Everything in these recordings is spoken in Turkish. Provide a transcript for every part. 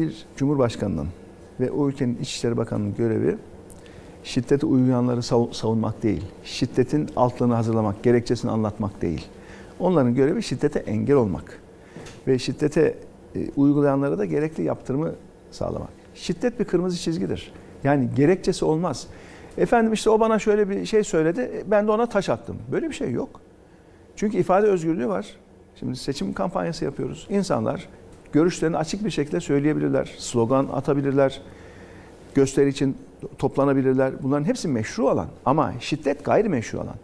Bir Cumhurbaşkanı'nın ve o ülkenin İçişleri Bakanı'nın görevi şiddeti uygulayanları sav- savunmak değil. Şiddetin altlarını hazırlamak, gerekçesini anlatmak değil. Onların görevi şiddete engel olmak. Ve şiddete e, uygulayanlara da gerekli yaptırımı sağlamak. Şiddet bir kırmızı çizgidir. Yani gerekçesi olmaz. Efendim işte o bana şöyle bir şey söyledi, e, ben de ona taş attım. Böyle bir şey yok. Çünkü ifade özgürlüğü var. Şimdi seçim kampanyası yapıyoruz. İnsanlar görüşlerini açık bir şekilde söyleyebilirler. Slogan atabilirler. Gösteri için toplanabilirler. Bunların hepsi meşru alan. Ama şiddet gayrimeşru alan.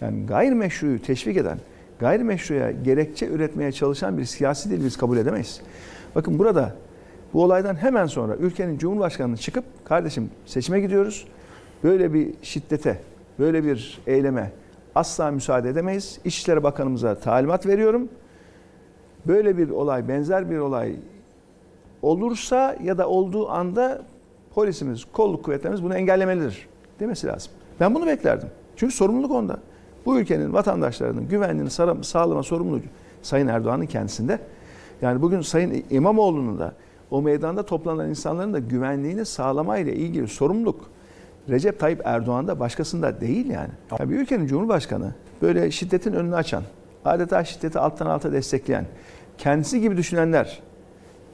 Yani gayrimeşruyu teşvik eden, gayrimeşruya gerekçe üretmeye çalışan bir siyasi dil biz kabul edemeyiz. Bakın burada bu olaydan hemen sonra ülkenin Cumhurbaşkanı çıkıp kardeşim seçime gidiyoruz. Böyle bir şiddete, böyle bir eyleme asla müsaade edemeyiz. İçişleri Bakanımıza talimat veriyorum. Böyle bir olay, benzer bir olay olursa ya da olduğu anda polisimiz, kolluk kuvvetlerimiz bunu engellemelidir demesi lazım. Ben bunu beklerdim. Çünkü sorumluluk onda. Bu ülkenin vatandaşlarının güvenliğini sağla- sağlama sorumluluğu Sayın Erdoğan'ın kendisinde. Yani bugün Sayın İmamoğlu'nun da o meydanda toplanan insanların da güvenliğini sağlamayla ilgili sorumluluk Recep Tayyip Erdoğan'da başkasında değil yani. Ya bir ülkenin Cumhurbaşkanı böyle şiddetin önünü açan, adeta şiddeti alttan alta destekleyen, kendisi gibi düşünenler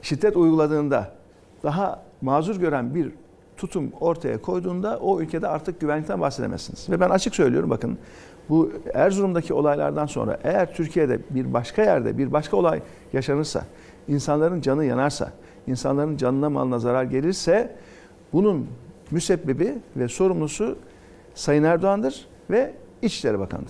şiddet uyguladığında daha mazur gören bir tutum ortaya koyduğunda o ülkede artık güvenlikten bahsedemezsiniz. Ve ben açık söylüyorum bakın bu Erzurum'daki olaylardan sonra eğer Türkiye'de bir başka yerde bir başka olay yaşanırsa, insanların canı yanarsa, insanların canına malına zarar gelirse bunun müsebbibi ve sorumlusu Sayın Erdoğan'dır ve İçişleri Bakanı'dır.